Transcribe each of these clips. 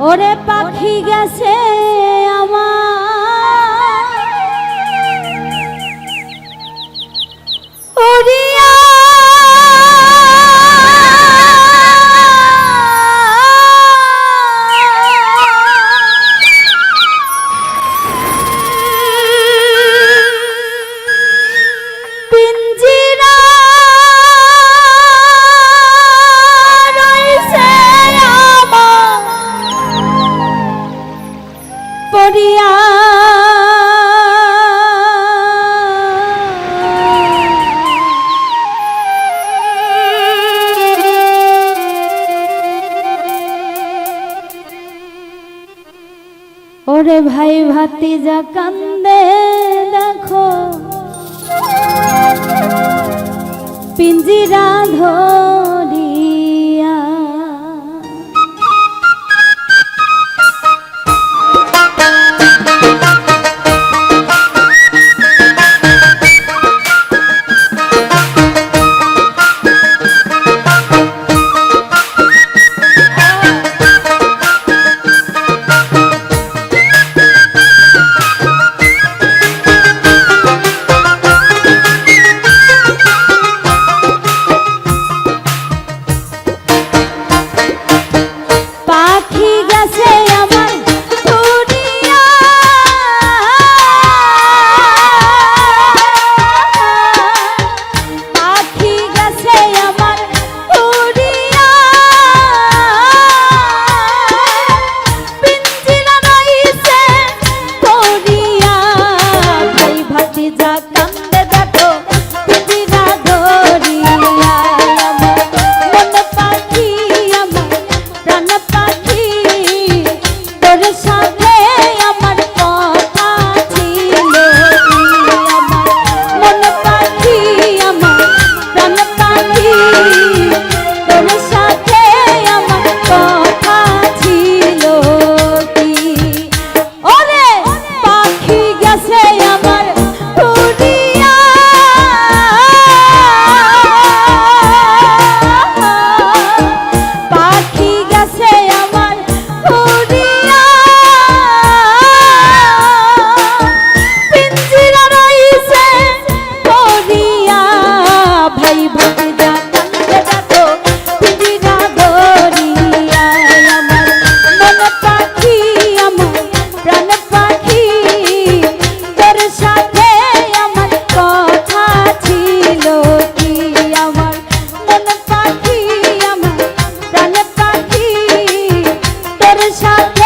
ওরে পাখি গেছে আমার। ওরিয়া রে ভাই ভাতি যা কান্দে দেখো। পিঞ্জিরা ধর আছে আমার সাথে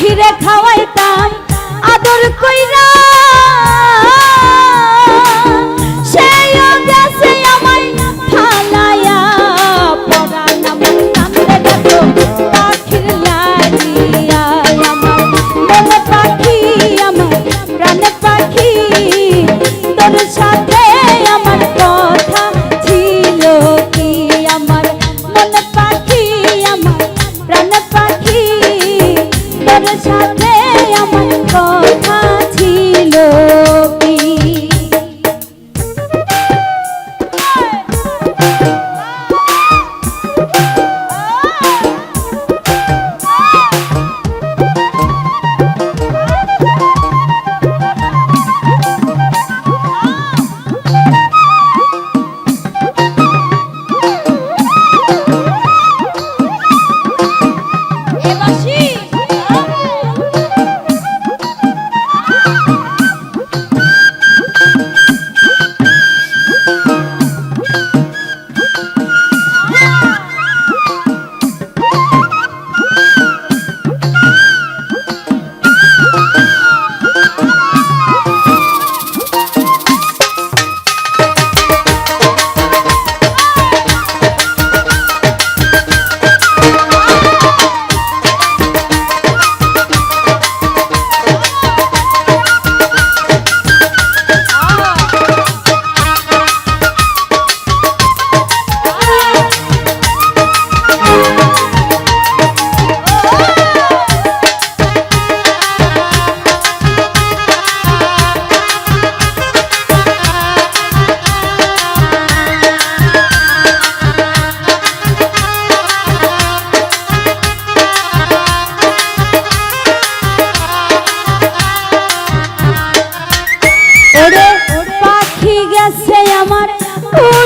পাখিরে খাওয়াইতাম আদর কইরা। আমার